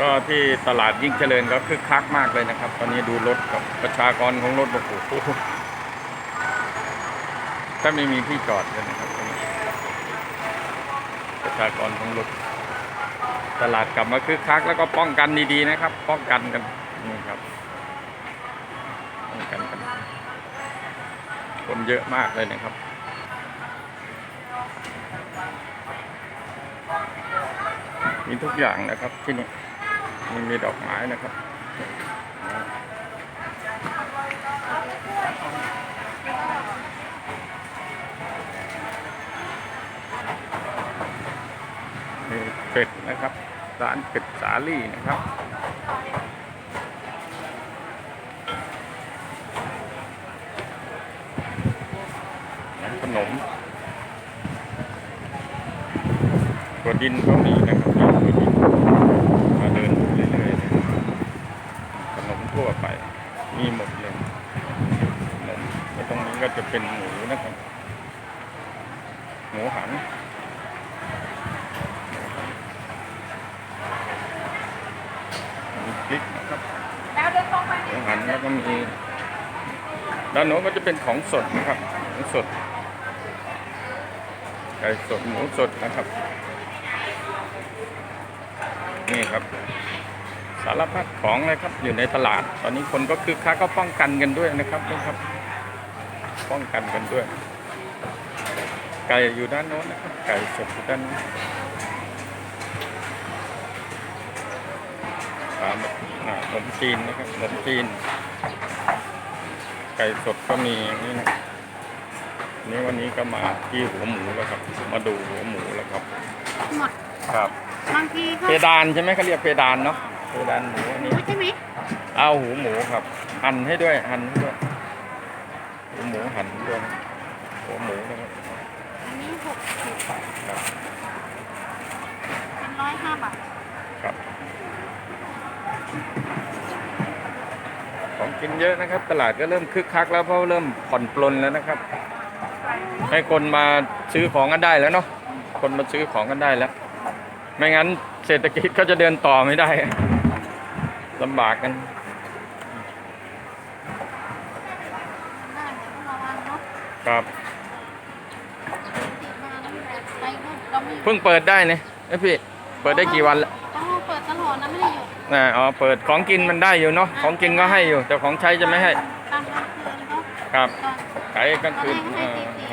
ก็ที่ตลาดยิ่งเจริญก็คึกคักมากเลยนะครับ ตอนนี้ดูรถกับประชากรของรถโอ้โหถ้าไม่มีที่จอดเลยนะครับประชากรของรถตลาดกลับมาคึกคักแล้วก็ป้องกันดีๆนะครับ ป้องกันกันนี่ครับป้องกันกัน คนเยอะมากเลยนะครับมีทุกอย่างนะครับที่นี่ มีมีดอกไม้นะครับมีเป็ดนะครับ ร้านเป็ดสาลี่นะครับขนมตัวดินก็มีนะครับตัวดินมาเดินดูเรื่อยๆเลยขนมทั่วไป มีหมดเลยขนมแล้วตรงนี้ก็จะเป็นหมูนะครับ หมูหันมีพริกนะครับแล้วเดินตรงไปหมูหันแล้วก็มีด้านโน้นก็จะเป็นของสดนะครับของสดไก่สดหมูสดนะครับ นี่ครับ สารพัดของเลยครับอยู่ในตลาด ตอนนี้คนก็คือค้าก็ป้องกันกันด้วยนะครับนี่ครับ ป้องกันกันด้วย ไก่อยู่ด้านโน้นนะครับไก่สดอยู่ด้านโน้นตามอ่าขนมจีนนะครับขนมจีน ไก่สดก็มีอย่างนี้นะนี่วันนี้ก็มาที่หัวหมูแล้วครับ มาดูหัวหมูแล้วครับหมดครับบางทีก็เพดานใช่ไหมเขาเรียกเพดานเนาะ เพดานหมูอันนี้ใช่ไหมเอาหูหมูครับ หั่นให้ด้วย หั่นให้ด้วยหูหมูหั่นด้วยนะหัวหมูนะครับอันนี้หกสิบครับเป็นร้อยห้าบาทครับของกินเยอะนะครับ ตลาดก็เริ่มคึกคักแล้วเพราะเริ่มผ่อนปลนแล้วนะครับ ให้คนมาซื้อของกันได้แล้วเนาะคนมาซื้อของกันได้แล้ว ไม่งั้นเศรษฐกิจก็จะเดินต่อไม่ได้ ลำบากกันน่าจะต้องระวังเนาะครับติดมาแล้วแบบไปก็เราไม่เพิ่งเปิดได้เนี่ยเอ้ยพี่เปิดได้กี่วันละต้องเปิดตลอดนะไม่ได้หยุดอ่าอ๋อเปิดของกินมันได้อยู่เนาะของกินก็ให้อยู่ แต่ของใช้จะไม่ให้ตามกลางคืนก็ครับตอนขายกลางตอนคืนแรกให้อ่าตี